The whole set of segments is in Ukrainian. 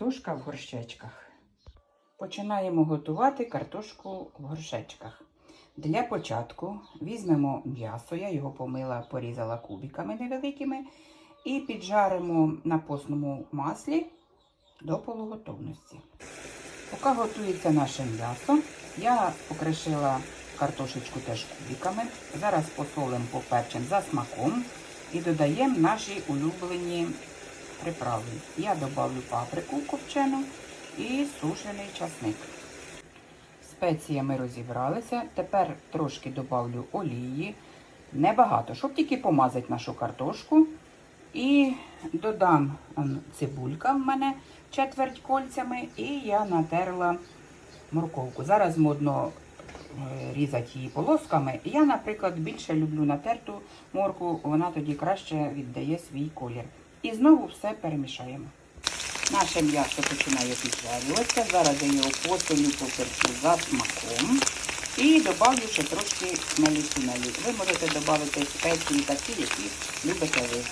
Картошка в горщечках. Починаємо готувати картошку в горшечках. Для початку візьмемо м'ясо, я його помила, порізала кубиками невеликими і піджаримо на постному маслі до полуготовності. Поки готується наше м'ясо, я покришила картошечку теж кубиками. Зараз посолимо поперчимо за смаком і додаємо наші улюблені приправи. Я додавлю паприку копчену і сушений часник. Спеціями розібралися. Тепер трошки додавлю олії. Небагато, щоб тільки помазати нашу картошку. І додам цибулька в мене четверть кольцями, і я натерла морковку. Зараз модно е, різати її полосками. Я, наприклад, більше люблю натерту морку, вона тоді краще віддає свій колір. І знову все перемішаємо. Наше м'ясо починає піджарюватися. Зараз я його посолю, поперчу за смаком. І добавлю ще трошки хмелі сунелі. Ви можете додати спеції такі, які любите ви.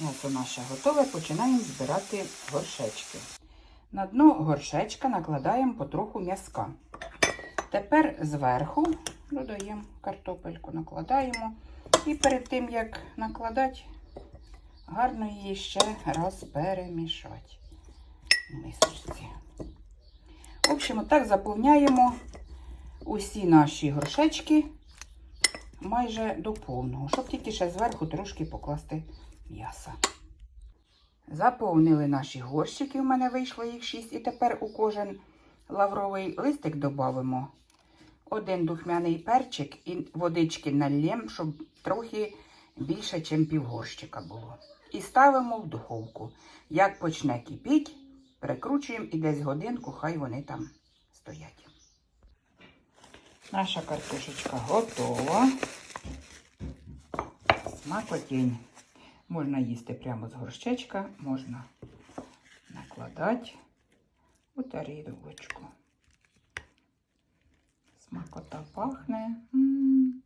М'ясо наше готове, починаємо збирати горшечки. На дно горшечка накладаємо потроху м'язка. Тепер зверху додаємо картопельку, накладаємо. І перед тим, як накладати, гарно її ще раз перемішати в мисочці. В общем, так заповняємо усі наші горшечки майже до повного, щоб тільки ще зверху трошки покласти м'яса. Заповнили наші горщики, у мене вийшло їх 6. І тепер у кожен лавровий листик додамо один духмяний перчик і водички нальємо, щоб трохи більше, ніж півгорщика було. І ставимо в духовку. Як почне кипіть, прикручуємо і десь годинку, хай вони там стоять. Наша картошечка готова. Смакотінь. Можна їсти прямо з горщечка, можна накладати у тарілочку. Смакота пахне. М.